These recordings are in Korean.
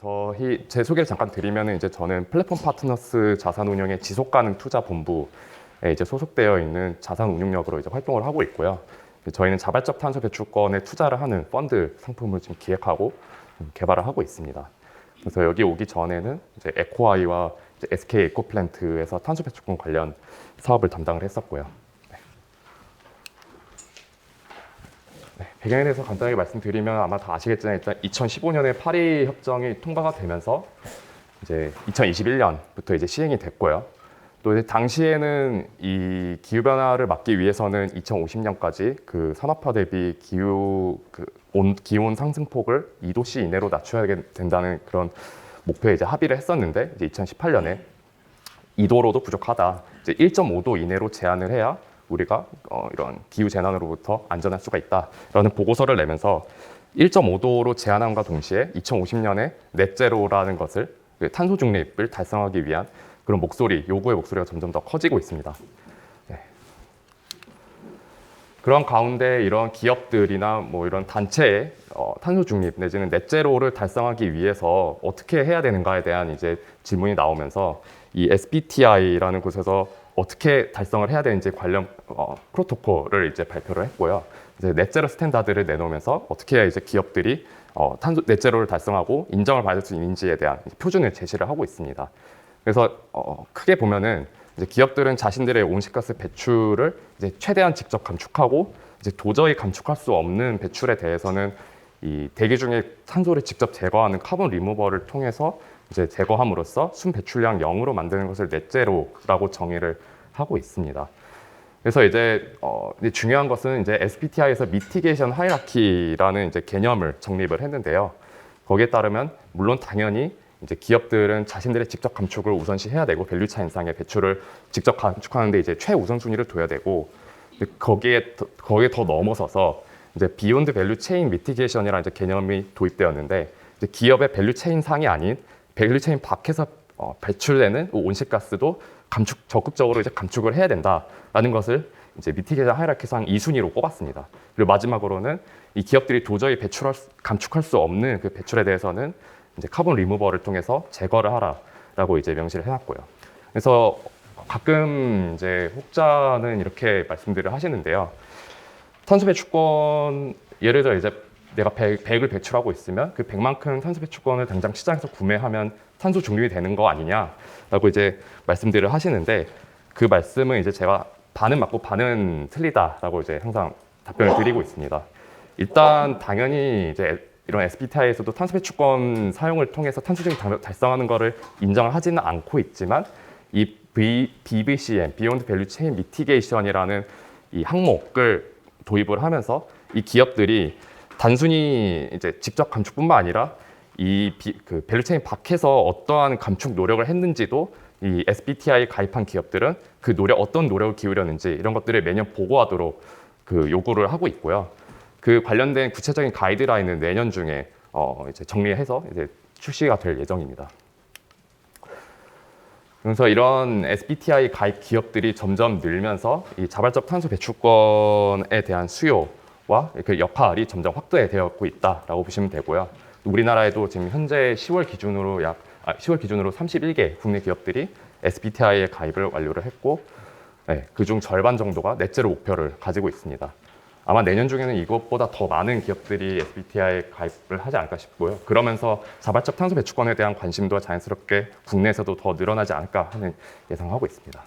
저희 제 소개를 잠깐 드리면은 이제 저는 플랫폼 파트너스 자산운용의 지속가능 투자 본부에 이제 소속되어 있는 자산운용력으로 이제 활동을 하고 있고요. 저희는 자발적 탄소 배출권에 투자를 하는 펀드 상품을 지금 기획하고 좀 개발을 하고 있습니다. 그래서 여기 오기 전에는 이제 에코아이와 이제 SK 에코플랜트에서 탄소 배출권 관련 사업을 담당을 했었고요. 네. 네, 배경에 대해서 간단하게 말씀드리면 아마 다 아시겠지만 일단 2015년에 파리 협정이 통과가 되면서 이제 2021년부터 이제 시행이 됐고요. 또 이제 당시에는 이 기후 변화를 막기 위해서는 2050년까지 그 산업화 대비 기후 그 온 기온 상승폭을 2도씨 이내로 낮춰야 된다는 그런 목표에 이제 합의를 했었는데 이제 2018년에 2도로도 부족하다. 이제 1.5도 이내로 제한을 해야 우리가 어, 이런 기후 재난으로부터 안전할 수가 있다라는 보고서를 내면서 1.5도로 제한함과 동시에 2050년에 넷제로라는 것을 그 탄소 중립을 달성하기 위한 그런 목소리, 요구의 목소리가 점점 더 커지고 있습니다. 네. 그런 가운데 이런 기업들이나 뭐 이런 단체의 어, 탄소 중립 내지는 넷제로를 달성하기 위해서 어떻게 해야 되는가에 대한 이제 질문이 나오면서 이 SBTI라는 곳에서 어떻게 달성을 해야 되는지 관련 어, 프로토콜을 이제 발표를 했고요. 이제 넷제로 스탠다드를 내놓으면서 어떻게 해야 이제 기업들이 어, 탄소 넷제로를 달성하고 인정을 받을 수 있는지에 대한 표준을 제시를 하고 있습니다. 그래서 어, 크게 보면은 이제 기업들은 자신들의 온실가스 배출을 이제 최대한 직접 감축하고 이제 도저히 감축할 수 없는 배출에 대해서는 이 대기 중에 탄소를 직접 제거하는 카본 리무버를 통해서 이제 제거함으로써 순 배출량 0으로 만드는 것을 넷제로라고 정의를 하고 있습니다. 그래서 이제 어, 중요한 것은 이제 SBTI에서 미티게이션 하이라키라는 이제 개념을 정립을 했는데요. 거기에 따르면 물론 당연히 이제 기업들은 자신들의 직접 감축을 우선시 해야 되고 밸류차 인상의 배출을 직접 감축하는데 이제 최우선 순위를 둬야 되고 거기에 더, 거기에 더 넘어서서 이제 비욘드 밸류 체인 미티게이션이라는 이제 개념이 도입되었는데 이제 기업의 밸류 체인 상이 아닌 밸류 체인 밖에서 어, 배출되는 온실가스도 감축 적극적으로 이제 감축을 해야 된다라는 것을 이제 미티게이션 하이라키상 2순위로 꼽았습니다. 그리고 마지막으로는 이 기업들이 도저히 배출할 수, 감축할 수 없는 그 배출에 대해서는 이제 카본 리무버를 통해서 제거를 하라라고 이제 명시를 해놨고요. 그래서 가끔 이제 혹자는 이렇게 말씀들을 하시는데요. 탄소 배출권 예를 들어 이제 내가 100, 100을 배출하고 있으면 그 100만큼 탄소 배출권을 당장 시장에서 구매하면 탄소 중립이 되는 거 아니냐라고 이제 말씀들을 하시는데 그 말씀은 이제 제가 반은 맞고 반은 틀리다라고 이제 항상 답변을 드리고 있습니다. 일단 당연히 이제 이런 SBTI에서도 탄소 배출권 사용을 통해서 탄소 중립 달성하는 것을 인정을 하지는 않고 있지만 이 v, BVCM, Beyond Value Chain Mitigation이라는 이 항목을 도입을 하면서 이 기업들이 단순히 이제 직접 감축뿐만 아니라 이 비, 그 밸류체인 밖에서 어떠한 감축 노력을 했는지도 이 SBTI 가입한 기업들은 그 노력 어떤 노력을 기울였는지 이런 것들을 매년 보고하도록 그 요구를 하고 있고요. 그 관련된 구체적인 가이드라인은 내년 중에 어 이제 정리해서 이제 출시가 될 예정입니다. 그래서 이런 SBTI 가입 기업들이 점점 늘면서 이 자발적 탄소 배출권에 대한 수요와 그 역할이 점점 확대되었고 있다라고 보시면 되고요. 우리나라에도 지금 현재 10월 기준으로 약 아, 10월 기준으로 31개 국내 기업들이 SBTI에 가입을 완료를 했고 네, 그중 절반 정도가 넷제로 목표를 가지고 있습니다. 아마 내년 중에는 이것보다 더 많은 기업들이 SBTI에 가입을 하지 않을까 싶고요. 그러면서 자발적 탄소 배출권에 대한 관심도 자연스럽게 국내에서도 더 늘어나지 않을까 하는 예상하고 있습니다.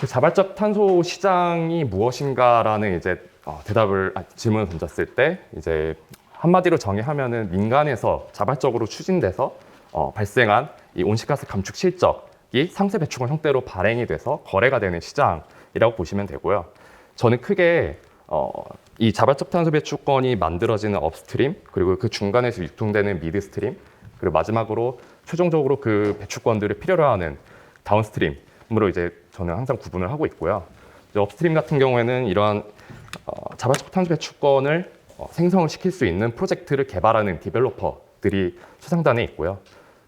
그 자발적 탄소 시장이 무엇인가라는 이제 어, 대답을 아, 질문을 던졌을 때 이제 한마디로 정의하면은 민간에서 자발적으로 추진돼서 어, 발생한 이 온실가스 감축 실적이 상세 배출권 형태로 발행이 돼서 거래가 되는 시장이라고 보시면 되고요. 저는 크게 어, 이 자발적 탄소 배출권이 만들어지는 업스트림 그리고 그 중간에서 유통되는 미드스트림 그리고 마지막으로 최종적으로 그 배출권들을 필요로 하는 다운스트림으로 이제 저는 항상 구분을 하고 있고요. 업스트림 같은 경우에는 이러한 어, 자발적 탄소 배출권을 어, 생성을 시킬 수 있는 프로젝트를 개발하는 디벨로퍼들이 수상단에 있고요.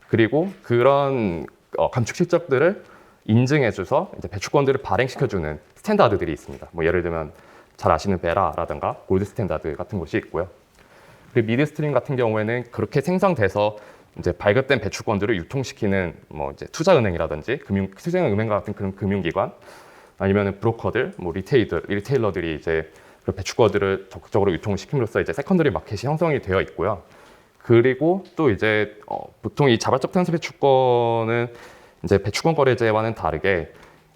그리고 그런 어, 감축 실적들을 인증해줘서 이제 배출권들을 발행시켜주는 스탠다드들이 있습니다. 뭐 예를 들면 잘 아시는 베라라든가 골드 스탠다드 같은 곳이 있고요. 그리고 미드스트림 같은 경우에는 그렇게 생성돼서 이제 발급된 배출권들을 유통시키는 뭐 이제 투자은행이라든지 금융 투자은행과 같은 그런 금융기관 아니면 브로커들, 뭐 리테이더, 리테일러들이 이제 그 배출권들을 적극적으로 유통시킴으로써 이제 세컨더리 마켓이 형성이 되어 있고요. 그리고 또 이제 어, 보통 이 자발적 탄소 배출권은 이제 배출권 거래제와는 다르게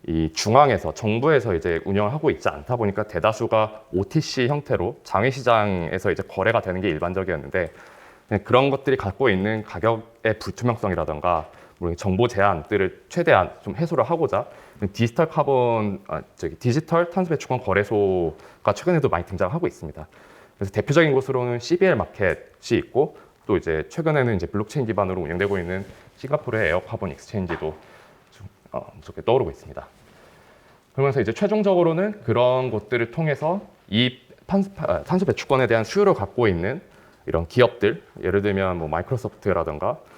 이 중앙에서 정부에서 이제 운영을 하고 있지 않다 보니까 대다수가 OTC 형태로 장외 시장에서 이제 거래가 되는 게 일반적이었는데 네, 그런 것들이 갖고 있는 가격의 불투명성이라던가 뭐 정보 제한들을 최대한 좀 해소를 하고자 디지털 카본 아, 저기 디지털 탄소 배출권 거래소가 최근에도 많이 등장하고 있습니다. 그래서 대표적인 곳으로는 CBL 마켓이 있고 또 이제 최근에는 이제 블록체인 기반으로 운영되고 있는 싱가포르의 에어 카본 익스체인지도 좀, 어, 무섭게 떠오르고 있습니다. 그러면서 이제 최종적으로는 그런 곳들을 통해서 이 탄소, 아, 배출권에 대한 수요를 갖고 있는 이런 기업들, 예를 들면 뭐 마이크로소프트라던가 혹은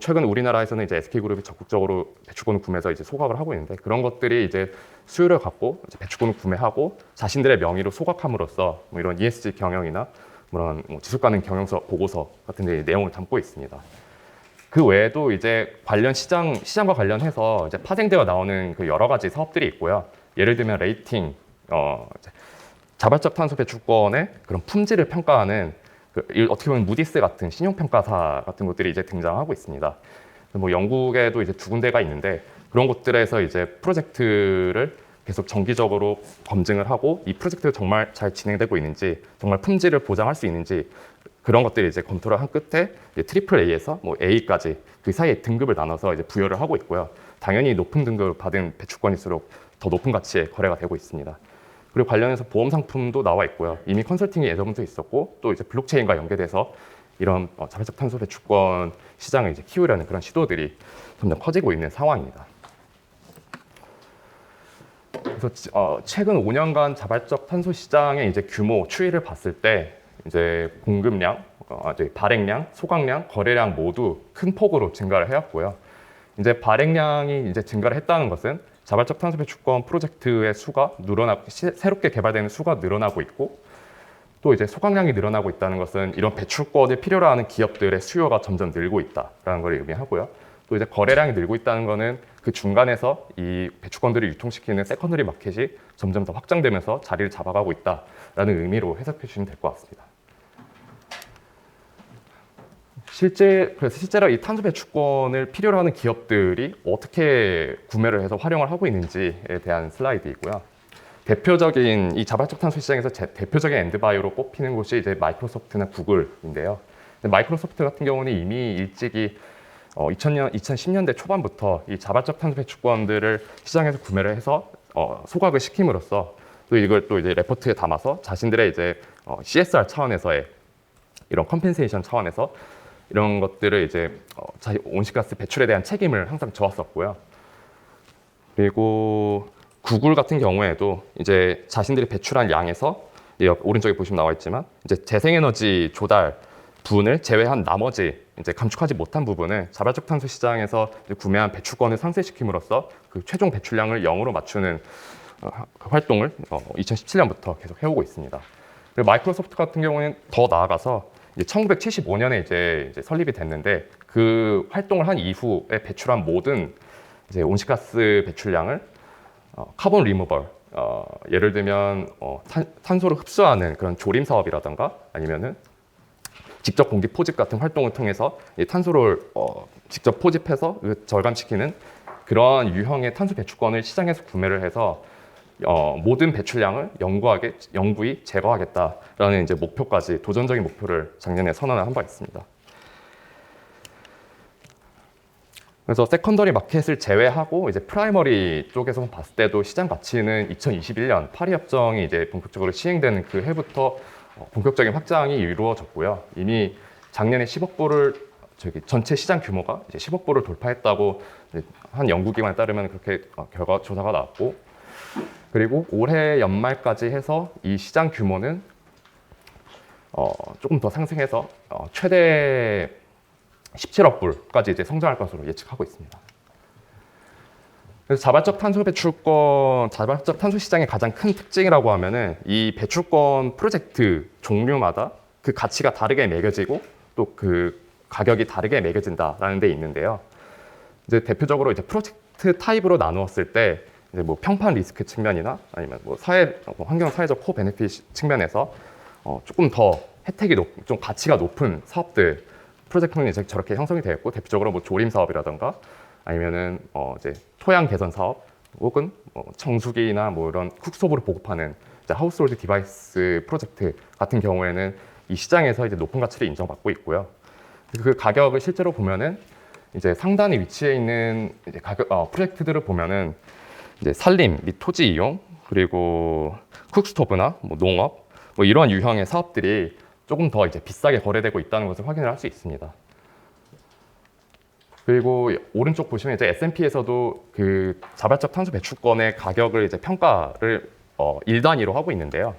최근 우리나라에서는 이제 SK그룹이 적극적으로 배출권을 구매해서 이제 소각을 하고 있는데 그런 것들이 이제 수요를 갖고 이제 배출권을 구매하고 자신들의 명의로 소각함으로써 뭐 이런 ESG 경영이나 그런 뭐 지속 가능 경영서 보고서 같은 데 내용을 담고 있습니다. 그 외에도 이제 관련 시장 시장과 관련해서 이제 파생되어 나오는 그 여러 가지 사업들이 있고요. 예를 들면 레이팅, 어, 자발적 탄소 배출권의 그런 품질을 평가하는 그 일- 어떻게 보면 무디스 같은 신용평가사 같은 것들이 이제 등장하고 있습니다. 뭐 영국에도 이제 두 군데가 있는데 그런 곳들에서 이제 프로젝트를 계속 정기적으로 검증을 하고 이 프로젝트가 정말 잘 진행되고 있는지 정말 품질을 보장할 수 있는지 그런 것들을 이제 검토를 한 끝에 트리플 A에서 뭐 A까지 그 사이에 등급을 나눠서 이제 부여를 하고 있고요. 당연히 높은 등급을 받은 배출권일수록 더 높은 가치에 거래가 되고 있습니다. 그리고 관련해서 보험 상품도 나와 있고요. 이미 컨설팅이 예전부터 있었고 또 이제 블록체인과 연계돼서 이런 어, 자발적 탄소 배출권 시장을 이제 키우려는 그런 시도들이 점점 커지고 있는 상황입니다. 그래서 지- 어, 최근 5년간 자발적 탄소 시장의 이제 규모 추이를 봤을 때 이제 공급량, 어, 발행량, 소각량, 거래량 모두 큰 폭으로 증가를 해왔고요. 이제 발행량이 이제 증가를 했다는 것은 자발적 탄소 배출권 프로젝트의 수가 늘어나고 시- 새롭게 개발되는 수가 늘어나고 있고 또 이제 소각량이 늘어나고 있다는 것은 이런 배출권을 필요로 하는 기업들의 수요가 점점 늘고 있다라는 걸 의미하고요. 또 이제 거래량이 늘고 있다는 것은 그 중간에서 이 배출권들을 유통시키는 세컨더리 마켓이 점점 더 확장되면서 자리를 잡아가고 있다라는 의미로 해석해 주시면 될 것 같습니다. 실제 그래서 실제로 이 탄소 배출권을 필요로 하는 기업들이 어떻게 구매를 해서 활용을 하고 있는지에 대한 슬라이드이고요. 대표적인 이 자발적 탄소 시장에서 제, 대표적인 엔드바이오로 꼽히는 곳이 이제 마이크로소프트나 구글인데요. 마이크로소프트 같은 경우는 이미 일찍이 어, 2000년, 2010년대 초반부터 이 자발적 탄소 배출권들을 시장에서 구매를 해서 어, 소각을 시킴으로써 또 이걸 또 이제 레포트에 담아서 자신들의 이제 어, CSR 차원에서의 이런 컴펜세이션 차원에서 이런 것들을 이제 어, 자기 온실가스 배출에 대한 책임을 항상 져왔었고요. 그리고 구글 같은 경우에도 이제 자신들이 배출한 양에서 이 옆- 오른쪽에 보시면 나와 있지만 이제 재생에너지 조달 분을 제외한 나머지 이제 감축하지 못한 부분을 자발적 탄소 시장에서 구매한 배출권을 상쇄시킴으로써 그 최종 배출량을 0으로 맞추는 어, 활동을 2017년부터 계속 해오고 있습니다. 그리고 마이크로소프트 같은 경우는 더 나아가서 1975년에 이제, 이제 설립이 됐는데 그 활동을 한 이후에 배출한 모든 이제 온실가스 배출량을 어, 카본 리무벌 어, 예를 들면 어, 탄, 탄소를 흡수하는 그런 조림 사업이라던가 아니면은 직접 공기 포집 같은 활동을 통해서 이 탄소를 어, 직접 포집해서 그 절감시키는 그런 유형의 탄소 배출권을 시장에서 구매를 해서 어, 모든 배출량을 영구하게 영구히 제거하겠다라는 이제 목표까지 도전적인 목표를 작년에 선언을 한 바 있습니다. 그래서 세컨더리 마켓을 제외하고 이제 프라이머리 쪽에서 봤을 때도 시장 가치는 2021년 파리 협정이 이제 본격적으로 시행되는 그 해부터 어, 본격적인 확장이 이루어졌고요. 이미 작년에 10억 불을 저기 전체 시장 규모가 이제 10억 불을 돌파했다고 한 연구기관에 따르면 그렇게 어, 결과 조사가 나왔고 그리고 올해 연말까지 해서 이 시장 규모는 어, 조금 더 상승해서 어, 최대 17억 불까지 이제 성장할 것으로 예측하고 있습니다. 그래서 자발적 탄소 배출권, 자발적 탄소 시장의 가장 큰 특징이라고 하면은 이 배출권 프로젝트 종류마다 그 가치가 다르게 매겨지고 또 그 가격이 다르게 매겨진다라는 데 있는데요. 이제 대표적으로 이제 프로젝트 타입으로 나누었을 때 이제 뭐 평판 리스크 측면이나 아니면 뭐 사회 뭐 환경 사회적 코 베네핏 측면에서 어, 조금 더 혜택이 높, 좀 가치가 높은 사업들 프로젝트는 이제 저렇게 형성이 되어 있고 대표적으로 뭐 조림 사업이라던가 아니면은 어, 이제 토양 개선 사업 혹은 뭐 정수기나 뭐 이런 쿡소브를 보급하는 이제 하우스홀드 디바이스 프로젝트 같은 경우에는 이 시장에서 이제 높은 가치를 인정받고 있고요. 그 가격을 실제로 보면은 이제 상단에 위치해 있는 이제 가격 어, 프로젝트들을 보면은 이제 산림 및 토지 이용 그리고 쿡스토브나 뭐 농업 뭐 이러한 유형의 사업들이 조금 더 이제 비싸게 거래되고 있다는 것을 확인을 할 수 있습니다. 그리고 오른쪽 보시면 이제 S&P에서도 그 자발적 탄소 배출권의 가격을 이제 평가를 어, 1단위로 하고 있는데요.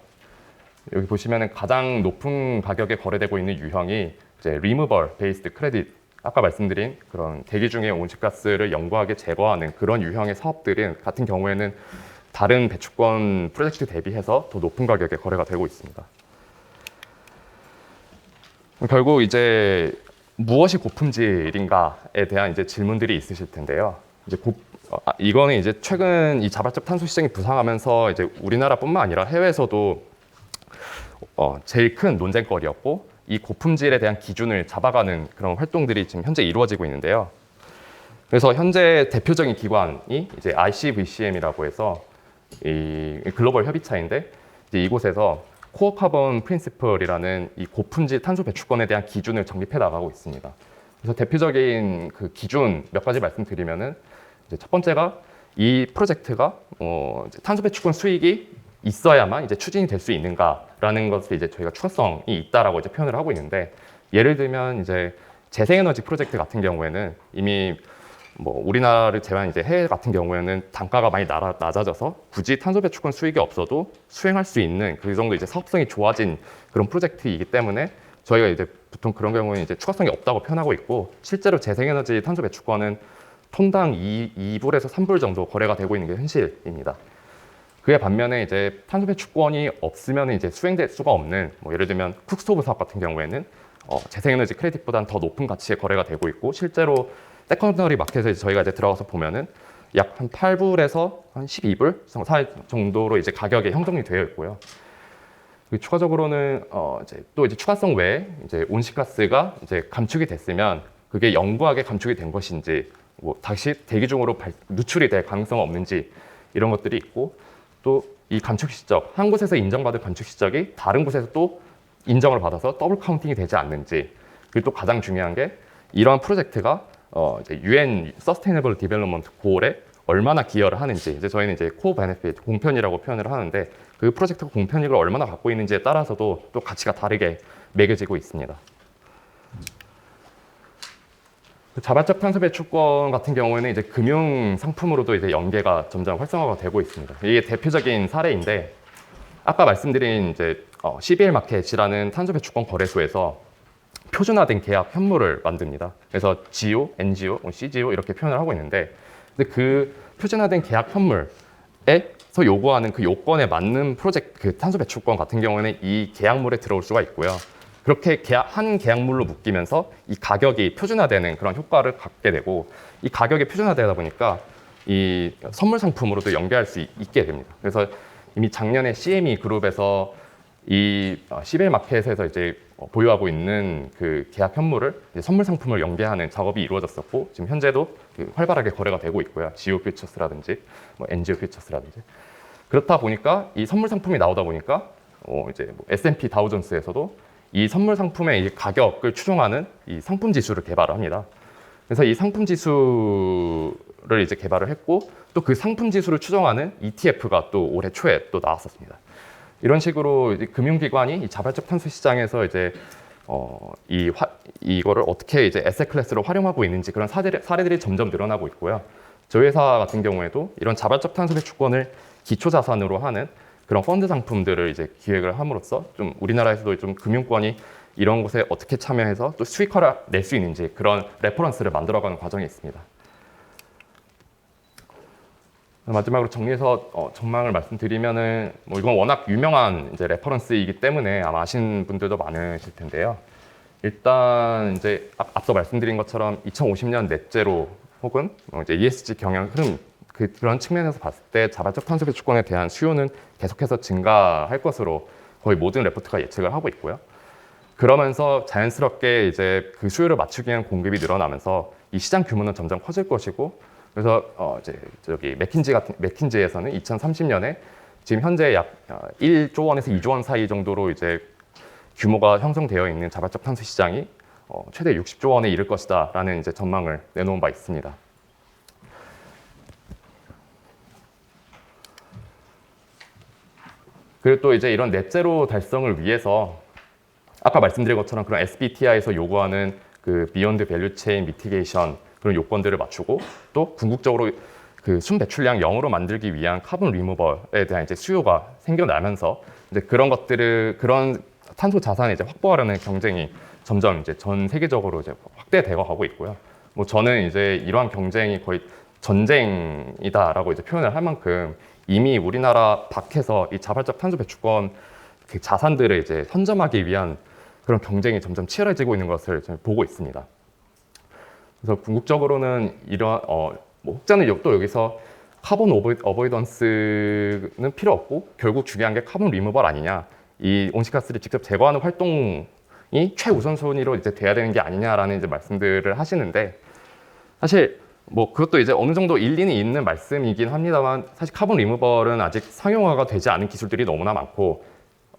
여기 보시면은 가장 높은 가격에 거래되고 있는 유형이 이제 리무벌 베이스드 크레딧 아까 말씀드린 그런 대기 중에 온실가스를 영구하게 제거하는 그런 유형의 사업들은 같은 경우에는 다른 배출권 프로젝트 대비해서 더 높은 가격에 거래가 되고 있습니다. 결국 이제 무엇이 고품질인가에 대한 이제 질문들이 있으실 텐데요. 이제 고, 어, 아, 이거는 이제 최근 이 자발적 탄소 시장이 부상하면서 이제 우리나라뿐만 아니라 해외에서도 어, 제일 큰 논쟁거리였고 이 고품질에 대한 기준을 잡아가는 그런 활동들이 지금 현재 이루어지고 있는데요. 그래서 현재 대표적인 기관이 이제 ICVCM이라고 해서 이 글로벌 협의체인데 이곳에서 코어 카본 프린시플이라는 이 고품질 탄소 배출권에 대한 기준을 정립해 나가고 있습니다. 그래서 대표적인 그 기준 몇 가지 말씀드리면은 첫 번째가 이 프로젝트가 어 탄소 배출권 수익이 있어야만 이제 추진이 될 수 있는가라는 것을 이제 저희가 추가성이 있다라고 이제 표현을 하고 있는데 예를 들면 이제 재생에너지 프로젝트 같은 경우에는 이미 뭐 우리나라를 제외한 이제 해외 같은 경우에는 단가가 많이 낮아져서 굳이 탄소 배출권 수익이 없어도 수행할 수 있는 그 정도 이제 사업성이 좋아진 그런 프로젝트이기 때문에 저희가 이제 보통 그런 경우에 이제 추가성이 없다고 표현하고 있고 실제로 재생에너지 탄소 배출권은 톤당 2, 2불에서 3불 정도 거래가 되고 있는 게 현실입니다. 그에 반면에 이제 탄소 배출권이 없으면 이제 수행될 수가 없는 뭐 예를 들면 쿡스토브 사업 같은 경우에는 어, 재생에너지 크레딧보다는 더 높은 가치에 거래가 되고 있고 실제로 세컨더리 마켓에 저희가 이제 들어가서 보면은 약 한 8불에서 한 12불 정도로 이제 가격이 형성이 되어 있고요. 추가적으로는 어 이제 또 이제 추가성 외에 이제 온실가스가 이제 감축이 됐으면 그게 영구하게 감축이 된 것인지 뭐 다시 대기 중으로 발, 누출이 될 가능성 없는지 이런 것들이 있고 또 이 감축 시적 한 곳에서 인정받은 감축 시적이 다른 곳에서 또 인정을 받아서 더블 카운팅이 되지 않는지 그리고 또 가장 중요한 게 이러한 프로젝트가 어 이제 UN Sustainable Development Goal에 얼마나 기여를 하는지 이제 저희는 이제 코어 베네핏 공편이라고 표현을 하는데 그 프로젝트가 공편익을 얼마나 갖고 있는지에 따라서도 또 가치가 다르게 매겨지고 있습니다. 그 자발적 탄소 배출권 같은 경우에는 이제 금융 상품으로도 이제 연계가 점점 활성화가 되고 있습니다. 이게 대표적인 사례인데 아까 말씀드린 이제 어, CBL 마켓이라는 탄소 배출권 거래소에서 표준화된 계약 현물을 만듭니다. 그래서 GO, NGO, CGO 이렇게 표현을 하고 있는데 근데 그 표준화된 계약 현물에서 요구하는 그 요건에 맞는 프로젝트 그 탄소 배출권 같은 경우에는 이 계약물에 들어올 수가 있고요. 그렇게 한 계약물로 묶이면서 이 가격이 표준화되는 그런 효과를 갖게 되고 이 가격이 표준화되다 보니까 이 선물 상품으로도 연계할 수 있, 게 됩니다. 그래서 이미 작년에 CME 그룹에서 이 시벨 마켓에서 이제 보유하고 있는 그 계약 현물을 선물 상품을 연계하는 작업이 이루어졌었고 지금 현재도 그 활발하게 거래가 되고 있고요. 지오 퓨처스라든지 뭐 엔지오 퓨처스라든지 그렇다 보니까 이 선물 상품이 나오다 보니까 어 이제 뭐 S&P 다우존스에서도 이 선물 상품의 이 가격을 추종하는 이 상품 지수를 개발을 합니다. 그래서 이 상품 지수를 이제 개발을 했고 또 그 상품 지수를 추정하는 ETF가 또 올해 초에 또 나왔었습니다. 이런 식으로 금융기관이 이 자발적 탄소 시장에서 이제 어, 이 화, 이거를 어떻게 이제 에세 클래스로 활용하고 있는지 그런 사례, 사례들이 점점 늘어나고 있고요. 저희 회사 같은 경우에도 이런 자발적 탄소 배출권을 기초 자산으로 하는 그런 펀드 상품들을 이제 기획을 함으로써 좀 우리나라에서도 좀 금융권이 이런 곳에 어떻게 참여해서 또 수익화를 낼 수 있는지 그런 레퍼런스를 만들어가는 과정이 있습니다. 마지막으로 정리해서 어, 전망을 말씀드리면은 뭐 이건 워낙 유명한 이제 레퍼런스이기 때문에 아마 아시는 분들도 많으실 텐데요. 일단 이제 앞- 앞서 말씀드린 것처럼 2050년 넷제로 혹은 뭐 이제 ESG 경영 흐름 그- 그런 측면에서 봤을 때 자발적 탄소 배출권에 대한 수요는 계속해서 증가할 것으로 거의 모든 레포트가 예측을 하고 있고요. 그러면서 자연스럽게 이제 그 수요를 맞추기 위한 공급이 늘어나면서 이 시장 규모는 점점 커질 것이고 그래서 어 이제 저기 맥킨지 같은 맥킨지에서는 2030년에 지금 현재 약 어, 1조 원에서 2조 원 사이 정도로 이제 규모가 형성되어 있는 자발적 탄소 시장이 어, 최대 60조 원에 이를 것이다라는 이제 전망을 내놓은 바 있습니다. 그리고 또 이제 이런 넷제로 달성을 위해서 아까 말씀드린 것처럼 그런 SBTI에서 요구하는 그 비욘드 밸류 체인 미티게이션 그런 요건들을 맞추고 또 궁극적으로 그 순 배출량 0으로 만들기 위한 카본 리무벌에 대한 이제 수요가 생겨나면서 이제 그런 것들을 그런 탄소 자산을 이제 확보하려는 경쟁이 점점 이제 전 세계적으로 이제 확대되어 가고 있고요. 뭐 저는 이제 이러한 경쟁이 거의 전쟁이다라고 이제 표현을 할 만큼 이미 우리나라 밖에서 이 자발적 탄소 배출권 그 자산들을 이제 선점하기 위한 그런 경쟁이 점점 치열해지고 있는 것을 보고 있습니다. 그래서 궁극적으로는 이런 어, 뭐 혹자는 또 여기서 카본 오버, 어보이 던스는 필요 없고 결국 중요한 게 카본 리무벌 아니냐 이 온실가스를 직접 제거하는 활동이 최우선 순위로 이제 돼야 되는 게 아니냐라는 이제 말씀들을 하시는데 사실 뭐 그것도 이제 어느 정도 일리는 있는 말씀이긴 합니다만 사실 카본 리무벌은 아직 상용화가 되지 않은 기술들이 너무나 많고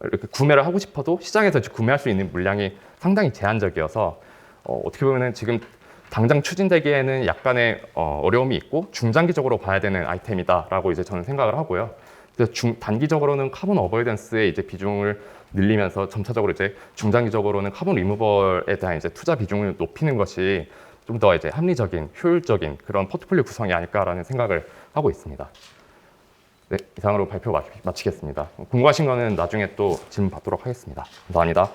이렇게 구매를 하고 싶어도 시장에서 구매할 수 있는 물량이 상당히 제한적이어서 어, 어떻게 보면은 지금 당장 추진되기에는 약간의 어, 어려움이 있고 중장기적으로 봐야 되는 아이템이다라고 이제 저는 생각을 하고요. 그래서 중, 단기적으로는 카본 어버이던스의 이제 비중을 늘리면서 점차적으로 이제 중장기적으로는 카본 리무벌에 대한 이제 투자 비중을 높이는 것이 좀 더 이제 합리적인 효율적인 그런 포트폴리오 구성이 아닐까라는 생각을 하고 있습니다. 네, 이상으로 발표 마치- 마치겠습니다. 궁금하신 거는 나중에 또 질문 받도록 하겠습니다. 감사합니다.